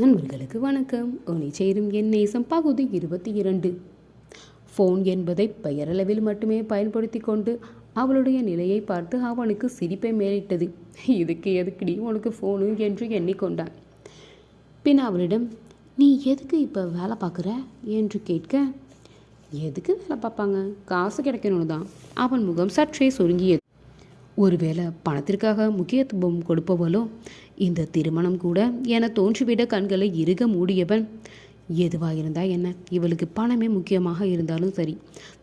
நண்பர்களுக்கு வணக்கம். உன்னை சேரும் என் நேசம் பகுதி இருபத்தி இரண்டு. ஃபோன் என்பதை பெயரளவில் மட்டுமே பயன்படுத்தி கொண்டு அவளுடைய நிலையை பார்த்து அவனுக்கு சிரிப்பை மேலிட்டது. இதுக்கு எதுக்குடி உனக்கு ஃபோனு என்று எண்ணிக்கொண்டான். பின் அவளிடம் நீ எதுக்கு இப்போ வேலை பார்க்குற? என்று கேட்க எதுக்கு வேலை பார்ப்பாங்க? காசு கிடைக்கணும்னு தான். அவன் முகம் சற்றே சுருங்கியது. ஒருவேளை பணத்திற்காக முக்கியத்துவம் கொடுப்பவளோ இந்த திருமணம் கூட என தோன்றிவிட கண்களை இறுக மூடியவன் எதுவாக இருந்தால் என்ன? இவளுக்கு பணமே முக்கியமாக இருந்தாலும் சரி.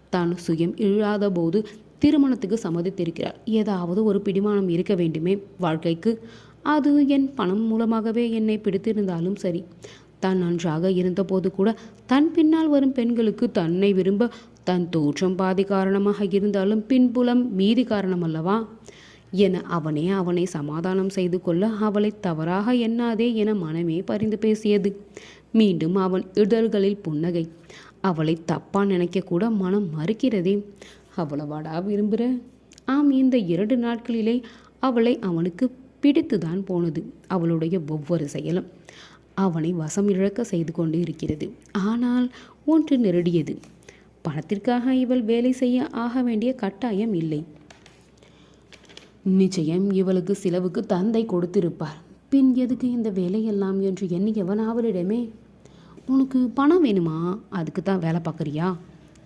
தான் சுயம் இழாத போது திருமணத்துக்கு சம்மதித்திருக்கிறார். ஏதாவது ஒரு பிடிமானம் இருக்க வேண்டுமே வாழ்க்கைக்கு. அது என் பணம் மூலமாகவே என்னை பிடித்திருந்தாலும் சரி. தான் நன்றாக இருந்தபோது கூட தன் பின்னால் வரும் பெண்களுக்கு தன்னை விரும்ப தன் தோற்றம் பாதி காரணமாக இருந்தாலும் பின்புலம் மீதி காரணம் அல்லவா? என அவனே அவனை சமாதானம் செய்து கொள்ள அவளை தவறாக எண்ணாதே என மனமே பரிந்து பேசியது. மீண்டும் அவன் இதழ்களில் புன்னகை. அவளை தப்பா நினைக்கக்கூட மனம் மறுக்கிறதே. அவ்வளவாடா விரும்புகிற ஆம் இந்த இரண்டு நாட்களிலே அவளை அவனுக்கு பிடித்துதான் போனது. அவளுடைய ஒவ்வொரு செயலும் அவனை வசம் இழக்க செய்து கொண்டு இருக்கிறது. ஆனால் ஒன்று நெருடியது. பணத்திற்காக இவள் வேலை செய்ய ஆக வேண்டிய கட்டாயம் இல்லை. நிச்சயம் இவளுக்கு சிலவுக்கு தந்தை கொடுத்திருப்பார். பின் எதுக்கு இந்த வேலையெல்லாம் என்று எண்ணியவன் அவளிடமே உனக்கு பணம் வேணுமா? அதுக்கு தான் வேலை பார்க்குறியா?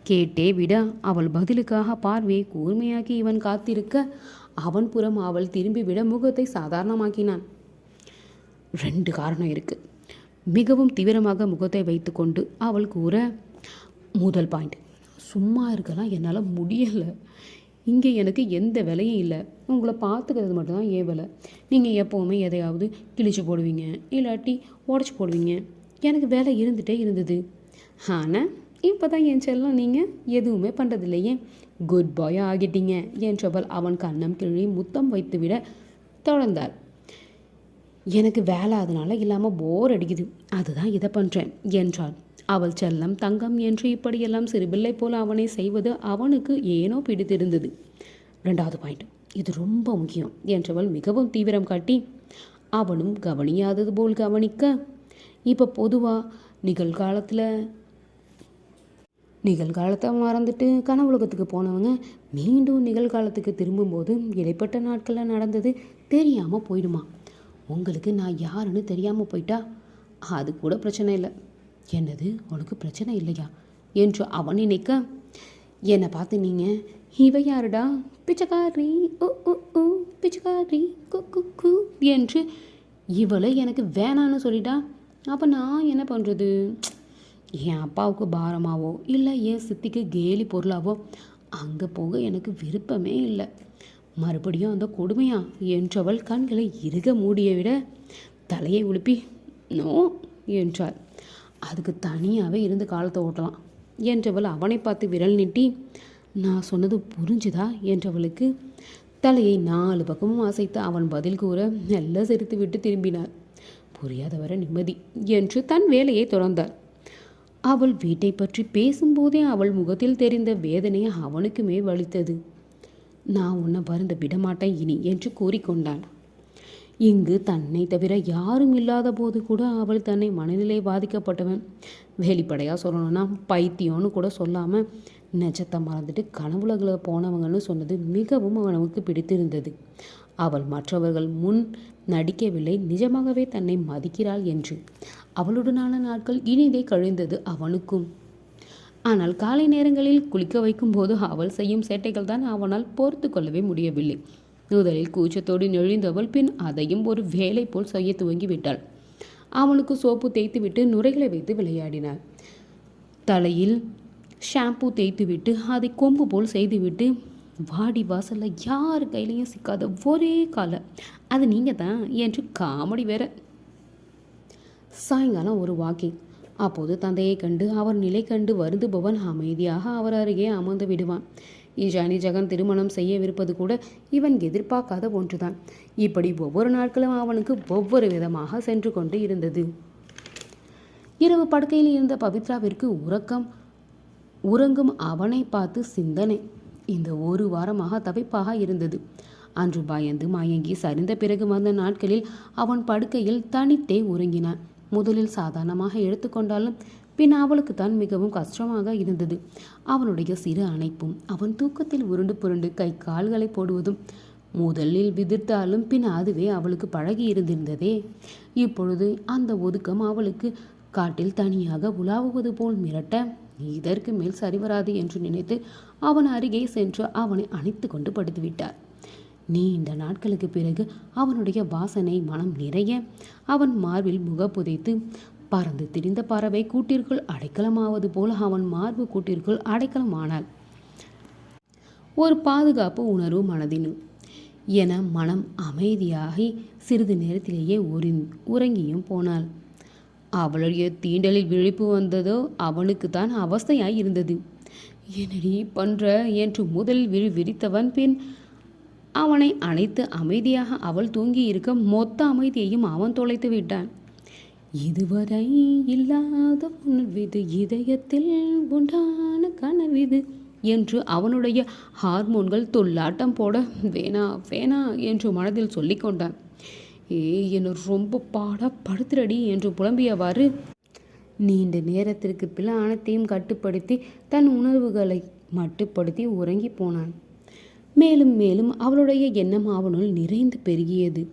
கேட்டே விட அவள் பதிலுக்காக பார்வையை கூர்மையாக்கி இவன் காத்திருக்க அவன் புறம் அவள் திரும்பிவிட முகத்தை சாதாரணமாக்கினான். ரெண்டு காரணம் இருக்கு. மிகவும் தீவிரமாக முகத்தை வைத்துக்கொண்டு அவள் கூற முதல் பாயிண்ட் சும்மா இருக்கலாம் என்னால் முடியலை. இங்கே எனக்கு எந்த வேலையும் இல்லை. உங்களை பார்த்துக்கிறது மட்டும்தான் ஏன் வேலை. நீங்கள் எப்போவுமே எதையாவது கிழிச்சு போடுவீங்க இல்லாட்டி உடச்சி போடுவீங்க. எனக்கு வேலை இருந்துகிட்டே இருந்தது. ஆனால் இப்போ தான் என் செல்லம் நீங்கள் எதுவுமே பண்ணுறதில்லையே குட் பாய் ஆகிட்டீங்க. என்றவள் அவன் கண்ணம் கிழி முத்தம் வைத்துவிட தொடர்ந்தார் எனக்கு வேலை அதனால் இல்லாமல் போர் அடிக்குது. அதுதான் இதை பண்ணுறேன் என்றான் அவள் செல்லம் தங்கம் என்று இப்படியெல்லாம் சிறுபிள்ளை போல அவனை செய்வது அவனுக்கு ஏனோ பிடித்திருந்தது. ரெண்டாவது பாயிண்ட் இது ரொம்ப முக்கியம் என்றவள் மிகவும் தீவிரம் காட்டி அவனும் கவனியாதது போல் கவனிக்க இப்போ பொதுவாக நிகழ்காலத்தில் நிகழ்காலத்தை மறந்துட்டு கனவுலகத்துக்கு போனவங்க மீண்டும் நிகழ்காலத்துக்கு திரும்பும்போது இடைப்பட்ட நாட்களில் நடந்தது தெரியாமல் போயிடுமா? உங்களுக்கு நான் யாருன்னு தெரியாமல் போயிட்டா? அது கூட பிரச்சனை இல்லை. என்னது? உனக்கு பிரச்சனை இல்லையா? என்று அவன் நினைக்க என்னை பார்த்து நீங்கள் இவ யாருடா? பிச்சைக்காரி ஓ ஓ ஓ பிச்சைக்காரி கு கு கு என்று இவளை எனக்கு வேணான்னு சொல்லிட்டா? அப்போ நான் என்ன பண்ணுறது என் அப்பாவுக்கு பாரமாவோ இல்லை என் சித்திக்கு கேலி பொருளாவோ அங்கே போக எனக்கு விருப்பமே இல்லை. மறுபடியும் அந்த கொடுமையா? என்றவள் கண்களை இறுக மூடிய விட தலையை உழுப்பி நோ என்றாள். அதுக்கு தனியாகவே இருந்து காலத்தை ஓட்டலாம் என்றவள் அவனை பார்த்து விரல் நீட்டி நான் சொன்னது புரிஞ்சுதா? என்றவளுக்கு தலையை நாலு பக்கமும் அசைத்து அவன் பதில் கூற மெல்ல சிரித்து விட்டு திரும்பினார் புரியாதவர நிம்மதி என்று தன் வேலையை தொடர்ந்தார் அவள் வீட்டை பற்றி பேசும்போதே அவள் முகத்தில் தெரிந்த வேதனை அவனுக்குமே வலித்தது. நான் உன்னை பருந்த விடமாட்டேன் இனி என்று கூறிக்கொண்டான் இங்கு தன்னை தவிர யாரும் இல்லாத போது கூட அவள் தன்னை மனநிலை பாதிக்கப்பட்டவன். வெளிப்படையாக சொல்லணும்னா பைத்தியம்னு கூட சொல்லாமல் நெஜத்தை மறந்துட்டு கனவுலகில் போனவங்கன்னு சொன்னது மிகவும் அவனுக்கு பிடித்திருந்தது. அவள் மற்றவர்கள் முன் நடிக்கவில்லை நிஜமாகவே தன்னை மதிக்கிறாள் என்று. அவளுடனான நாட்கள் இனிதே கழிந்தது அவனுக்கும். ஆனால் காலை நேரங்களில் குளிக்க வைக்கும்போது அவள் செய்யும் சேட்டைகள் தான் அவனால் பொறுத்து கொள்ளவே முடியவில்லை. முதலில் கூச்சத்தோடு நெழிந்தவள் பின் அதையும் ஒரு வேலை போல் செய்ய துவங்கி விட்டாள் அவனுக்கு சோப்பு தேய்த்துவிட்டு நுரைகளை வைத்து விளையாடினாள். தலையில் ஷாம்பு தேய்த்துவிட்டு அதை கொம்பு போல் செய்துவிட்டு வாடி வாசலில் யார் கையிலையும் சிக்காத ஒரே காலை. அது நீங்கள் தான் என்று காமெடி வேற. சாயங்காலம் ஒரு வாக்கிங் அப்போது தந்தையை கண்டு அவர் நிலை கண்டு வருந்துபவன் அமைதியாக அவர் அருகே அமர்ந்து விடுவான். ஈஷானி ஜெகன் திருமணம் செய்யவிருப்பது கூட இவன் எதிர்பார்க்காத ஒன்றுதான். இப்படி ஒவ்வொரு நாட்களும் அவனுக்கு ஒவ்வொரு விதமாக சென்று கொண்டு இருந்தது. இரவு படுக்கையில் இருந்த பவித்ராவிற்கு உறக்கம் உறங்கும் அவனை பார்த்து சிந்தனை. இந்த ஒரு வாரமாக தவிப்பாக இருந்தது. அன்று பயந்து மயங்கி சரிந்த பிறகு வந்த நாட்களில் அவன் படுக்கையில் தனித்தே உறங்கினான். முதலில் சாதாரணமாக எடுத்துக்கொண்டாலும் பின் அவளுக்கு தான் மிகவும் கஷ்டமாக இருந்தது. அவனுடைய சிறு அணைப்பும் அவன் தூக்கத்தில் உருண்டு புரண்டு கை கால்களை போடுவதும் முதலில் விதிர்த்தாலும் பின் அதுவே அவளுக்கு பழகி இருந்திருந்ததே. இப்பொழுது அந்த ஒதுக்கம் அவளுக்கு காட்டில் தனியாக உலாவுவது போல் மிரட்ட இதற்கு மேல் சரிவராது என்று நினைத்து அவன் அருகே சென்று அவனை அணைத்து கொண்டு படுத்துவிட்டார். நீண்ட நாட்களுக்கு பிறகு அவனுடைய வாசனை மனம் நிறைய. அவன் மார்பில் முக புதைத்து பறந்து திரிந்த பறவை கூட்டிற்குள் அடைக்கலமாவது போல அவன் மார்பு கூட்டிற்குள் அடைக்கலமானாள். ஒரு பாதுகாப்பு உணர்வு மனதினும் என மனம் அமைதியாகி சிறிது நேரத்திலேயே உறி உறங்கியும் போனாள். அவளுடைய தீண்டலில் விழிப்பு வந்ததோ அவனுக்கு தான் அவஸ்தையாய் இருந்தது. என்னடி பண்ற? என்று முதலில் விழி விரித்தவன் பின் அவனை அணைத்து அமைதியாக அவள் தூங்கி இருக்க மொத்த அமைதியையும் அவன் தொலைத்து விட்டான். இதுவரை இல்லாத உணர்விது இதயத்தில் உண்டான கனவிது என்று அவனுடைய ஹார்மோன்கள் தொல்லாட்டம் போட வேணா வேணா என்று மனதில் சொல்லிக்கொண்டான் ஏய் என்னை ரொம்ப பாடப்படுத்துறடி என்று புலம்பியவாறு நீண்ட நேரத்திற்கு பின் அனைத்தையும் கட்டுப்படுத்தி தன் உணர்வுகளை மட்டுப்படுத்தி உறங்கி போனான். மேலும் மேலும் அவளுடைய எண்ணம் அவனுள் நிறைந்து பெருகியது.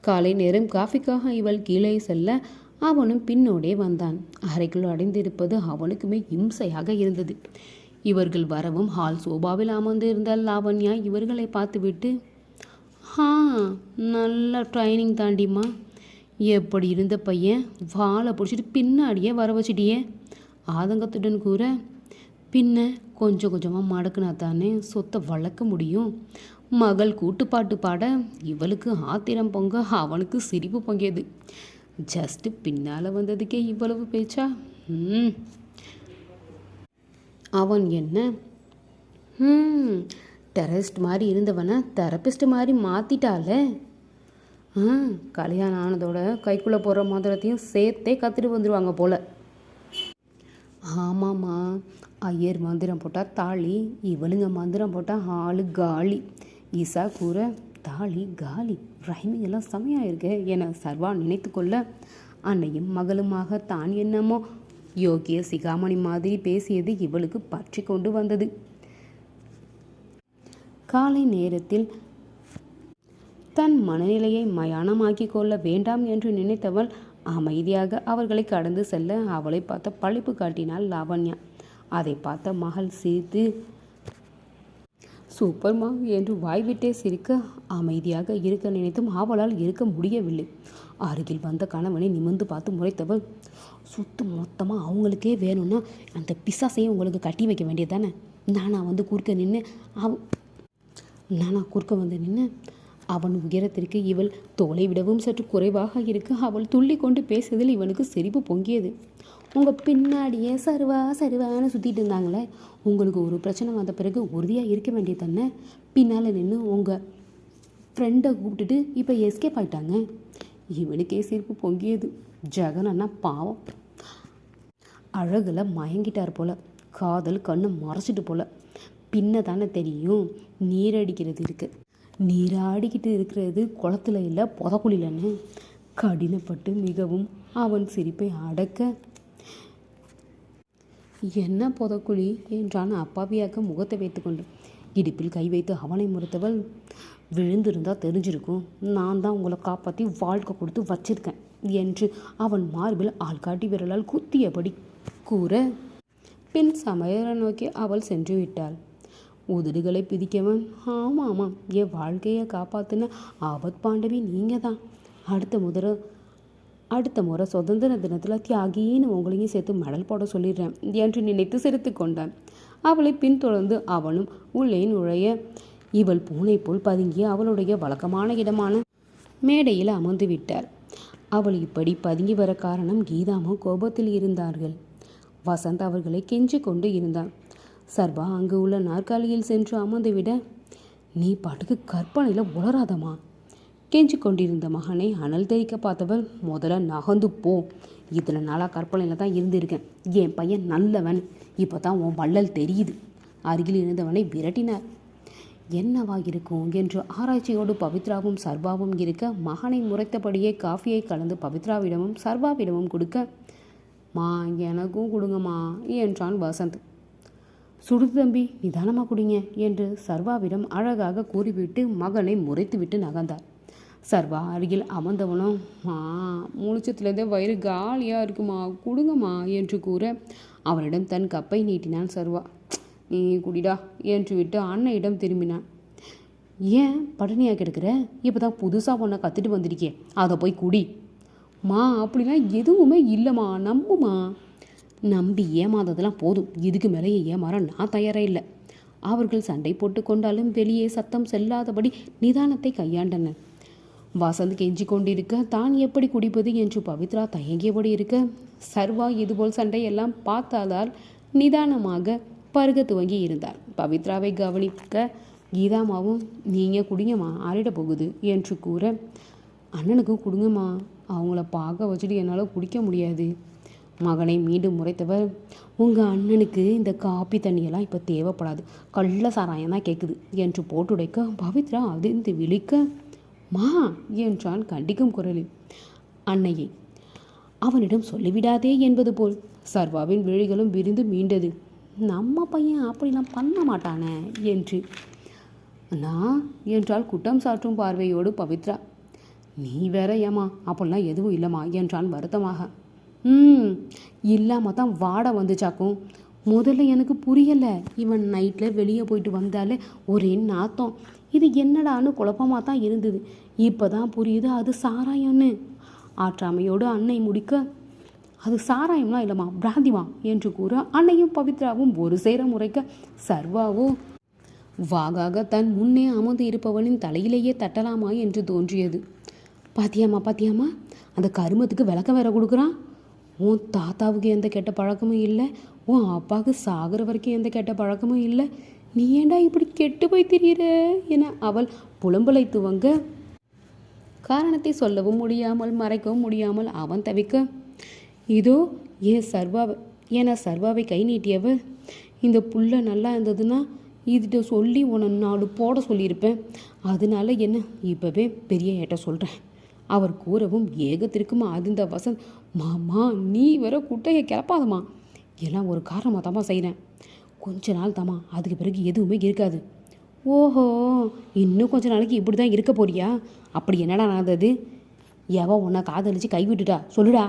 காலை நேரம் காஃபிக்காக இவள் கீழே செல்ல அவனும் பின்னோடே வந்தான். அறைக்குள் அடைந்திருப்பது அவனுக்குமே இம்சையாக இருந்தது. இவர்கள் வரவும் ஹால் சோபாவில் அமர்ந்து லாவண்யா இவர்களை பார்த்துவிட்டு ஆ நல்ல ட்ரைனிங் தாண்டிம்மா. எப்படி இருந்த பையன்? வாழை பிடிச்சிட்டு பின்னாடியே வர வச்சிட்டியே. ஆதங்கத்துடன் கூற பின்ன கொஞ்சம் கொஞ்சமாக மடக்குனா தானே சொத்தை வளர்க்க முடியும். மகள் கூட்டுப்பாட்டு பாட இவளுக்கு ஆத்திரம் பொங்க அவனுக்கு சிரிப்பு பொங்கியது. ஜஸ்ட்டு பின்னால் வந்ததுக்கே இவ்வளவு பேச்சா? அவன் என்ன? டெரரிஸ்ட் மாதிரி இருந்தவனை தெரப்பிஸ்ட் மாதிரி மாற்றிட்டால கல்யாணம் ஆனதோட கைக்குள்ளே போகிற மந்திரத்தையும் சேர்த்தே கற்றுட்டு வந்துடுவாங்க போல். ஆமாம்மா. ஐயர் மந்திரம் போட்டால் தாலி இவளுங்க மந்திரம் போட்டால் ஆளு காலி. ஈசா கூற தாலி காலி ரைமிங் எல்லாம் செமையாக இருக்கு என சர்வா நினைத்து கொள்ள அன்னையும் மகளுமாக தான் என்னமோ யோகிய சிகாமணி மாதிரி பேசியது இவளுக்கு பற்றி கொண்டு வந்தது. காலை நேரத்தில் தன் மனநிலையை மயானமாக்கி கொள்ள வேண்டாம் என்று நினைத்தவள் அமைதியாக அவர்களை கடந்து செல்ல அவளை பார்த்த பழிப்பு காட்டினாள் லாவண்யா. அதை பார்த்த மகள் சிரித்து சூப்பர்மா என்று வாய்விட்டே சிரிக்க அமைதியாக இருக்க நினைத்தும் ஆவலால் இருக்க முடியவில்லை. அருகில் வந்த கணவனை நிமிர்ந்து பார்த்து முறைத்தவள் சுத்து மொத்தமாக அவங்களுக்கே வேணும்னா அந்த பிசாசையும் உங்களுக்கு கட்டி வைக்க வேண்டியது தானே நானா வந்து குறுக்க நின்று அவ நானா குறுக்க வந்து நின்று அவன் உயரத்திற்கு இவள் தோலை விடவும் சற்று குறைவாக இருக்க. அவள் துள்ளி கொண்டு பேசியதில் இவனுக்கு சிரிப்பு பொங்கியது. உங்கள் பின்னாடியே சருவா சருவான்னு சுற்றிட்டு இருந்தாங்களே உங்களுக்கு ஒரு பிரச்சனை வந்த பிறகு உறுதியாக இருக்க வேண்டியது தானே? பின்னால் நின்று உங்கள் ஃப்ரெண்டை கூப்பிட்டுட்டு இப்போ எஸ்கேப் ஆயிட்டாங்க. இவனுக்கே சிரிப்பு பொங்கியது. ஜெகன் அண்ணா பாவம். அழகில் மயங்கிட்டார் போல. காதல் கண்ணை மறைச்சிட்டு போல. பின்ன தானே தெரியும் நீரடிக்கிறது இருக்குது நீராடிக்கிட்டு இருக்கிறது குளத்துல இல்லை புதக்குழிலன்னு. கடினப்பட்டு மிகவும் அவன் சிரிப்பை அடக்க என்ன புதக்குழி? என்றான் அப்பாவியாக முகத்தை வைத்துக்கொண்டு. இடுப்பில் கை வைத்து அவனை முறைத்தவள் விழுந்திருந்தா தெரிஞ்சிருக்கும். நான் தான் உங்களை காப்பாற்றி வாழ்க்கை கொடுத்து வச்சிருக்கேன் என்று அவன் மார்பில் ஆள்காட்டி விரலால் குத்தியபடி கூற பின் சமையலை நோக்கி அவள் சென்று விட்டாள். உதடுகளை பிதிக்கவன். ஆமாம் ஆமாம். என் வாழ்க்கையை காப்பாற்றின ஆபத் பாண்டவி நீங்கள் தான் அடுத்த முதல் அடுத்த முறை சுதந்திர தினத்தில் தியாகின்னு உங்களையும் சேர்த்து மெடல் போட சொல்லிடுறேன் என்று நினைத்து சிரித்து கொண்டான். அவளை பின்தொடர்ந்து அவனும் உள்ளே நுழைய இவள் பூனை போல் பதுங்கி அவளுடைய வழக்கமான இடமான மேடையில் அமர்ந்து விட்டார். அவள் இப்படி பதுங்கி வர காரணம் கீதாமும் கோபத்தில் இருந்தார்கள். வசந்த் அவர்களை கெஞ்சி கொண்டு இருந்தான். சர்வா அங்கு உள்ள நாற்காலியில் சென்று அமர்ந்துவிட நீ பாட்டுக்கு கற்பனையில் உளராதமா கெஞ்சி கொண்டிருந்த மகனை அனல் தெரிக்க பார்த்தவள் முதல்ல நகர்ந்து போ. இத்தனை நாளாக கற்பனையில் தான் இருந்திருக்கேன். என் பையன் நல்லவன். இப்போ தான் உன் வள்ளல் தெரியுது. அருகில் இருந்தவனை விரட்டினார். என்னவா இருக்கும்? என்று ஆராய்ச்சியோடு பவித்ராவும் சர்வாவும் இருக்க மகனை முறைத்தபடியே காஃபியை கலந்து பவித்ராவிடமும் சர்வாவிடமும் கொடுக்க மா எனக்கும் கொடுங்கம்மா என்றான் வசந்த். சுடு தம்பி நிதானமாக குடிங்க என்று சர்வாவிடம் அழகாக கூறிவிட்டு மகனை முறைத்துவிட்டு நகர்ந்தார். சர்வா அருகில் அமர்ந்தவனும் மா முழிச்சத்துலேருந்தே வயிறு காலியாக இருக்குமா? கொடுங்கம்மா என்று கூற அவனிடம் தன் கப்பை நீட்டினான் சர்வா. நீ குடிடா என்று விட்டு அன்னையிடம் திரும்பினான். ஏன் பட்டினியாக கிடக்கிற? இப்போ தான் புதுசாக ஒன்றை கற்றுட்டு வந்திருக்கே அதை போய் குடி. மா அப்படிலாம் எதுவுமே இல்லைம்மா நம்புமா? நம்பி ஏமாந்ததெல்லாம் போதும். இதுக்கு மேலேயே ஏமாற நான் தயாராக இல்லை. அவர்கள் சண்டை போட்டு கொண்டாலும் வெளியே சத்தம் செல்லாதபடி நிதானத்தை கையாண்டனர். வசந்த் கெஞ்சி கொண்டிருக்க தான் எப்படி குடிப்பது? என்று பவித்ரா தயங்கியபடி இருக்க சர்வா இதுபோல் சண்டையெல்லாம் பார்த்தாதால் நிதானமாக பருக துவங்கி இருந்தார். பவித்ராவை கவனிக்க கீதாமாவும் நீங்கள் குடிங்கம்மா ஆறிட போகுது என்று கூற அண்ணனுக்கும் கொடுங்கம்மா அவங்கள பார்க்க வச்சுட்டு என்னால் குடிக்க முடியாது. மகனை மீண்டும் முறைத்தவர் உங்கள் அண்ணனுக்கு இந்த காப்பி தண்ணியெல்லாம் இப்போ தேவைப்படாது. கள்ள சாராயம் தான் கேட்குது என்று போட்டுடைக்க பவித்ரா அதிர்ந்து விழிக்க மா என்றான் கண்டிக்கும் குரலில். அன்னையை அவனிடம் சொல்லிவிடாதே என்பது போல். சர்வாவின் விழிகளும் விரிந்து மீண்டது. நம்ம பையன் அப்படிலாம் பண்ண மாட்டானே என்று. நான் என்றால் குற்றம் சாற்றும் பார்வையோடு பவித்ரா. நீ வேற ஏமா அப்படிலாம் எதுவும் இல்லைம்மா என்றான் வருத்தமாக. ம் இல்லாமல் தான் வாடை வந்துச்சாக்கும். முதல்ல எனக்கு புரியலை. இவன் நைட்டில் வெளியே போயிட்டு வந்தாலே ஒரே நாத்தம். இது என்னடான்னு குழப்பமாக தான் இருந்தது. இப்போ தான் புரியுது அது சாராயம்னு. ஆற்றாமையோடு அன்னை முடிக்க அது சாராயம்லாம் இல்லைம்மா பிராந்திமா என்று கூற அன்னையும் பவித்ராவும் ஒரு சேர முறைக்க சர்வாவோ. வாகாக தன் முன்னே அமர்ந்து இருப்பவனின் தலையிலேயே தட்டலாமா என்று தோன்றியது. பாத்தியாம்மா பாத்தியாமா அந்த கருமத்துக்கு விளக்கம் வேற கொடுக்குறான் உன் தாத்தாவுக்கு எந்த கெட்ட பழக்கமும் இல்லை உன் அப்பாவுக்கு சாகிற வரைக்கும் எந்த கெட்ட பழக்கமும் இல்லை நீ ஏன்டா இப்படி கெட்டு போய் திரியிற? என அவள் புலம்பலை துவங்க. காரணத்தை சொல்லவும் முடியாமல் மறைக்கவும் முடியாமல் அவன் தவிக்க இதோ ஏன் சர்வாவை என சர்வாவை கை நீட்டியவ இந்த புள்ள நல்லா இருந்ததுன்னா இதுகிட்ட சொல்லி உன்னை நாலு போட சொல்லியிருப்பேன். அதனால என்ன இப்போவே பெரிய ஏட்ட சொல்கிறேன் அவர் கூறவும் ஏகத்திற்குமா அதிர்ந்த வசந்த் மாமா நீ வேற குட்டையை கிளப்பாதம்மா. எல்லாம் ஒரு காரணமாக தாம்மா செய்கிறேன் கொஞ்ச நாள் தாமா அதுக்கு பிறகு எதுவுமே இருக்காது. ஓஹோ இன்னும் கொஞ்ச நாளைக்கு இப்படி தான் இருக்க போறியா? அப்படி என்னடா நடந்தது? எவ உன்னை காதலிச்சு கைவிட்டுட்டா சொல்லுடா.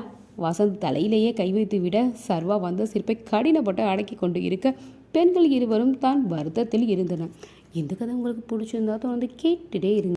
வசந்த் தலையிலேயே கை வைத்து விட சர்வா வந்த சிரிப்பை கடினப்பட்டு அடக்கி கொண்டு இருக்க பெண்கள் இருவரும் தான் வருத்தத்தில் இருந்தனர். இந்த கதை உங்களுக்கு பிடிச்சிருந்தா தொடர்ந்து கேட்டுட்டே இருங்க.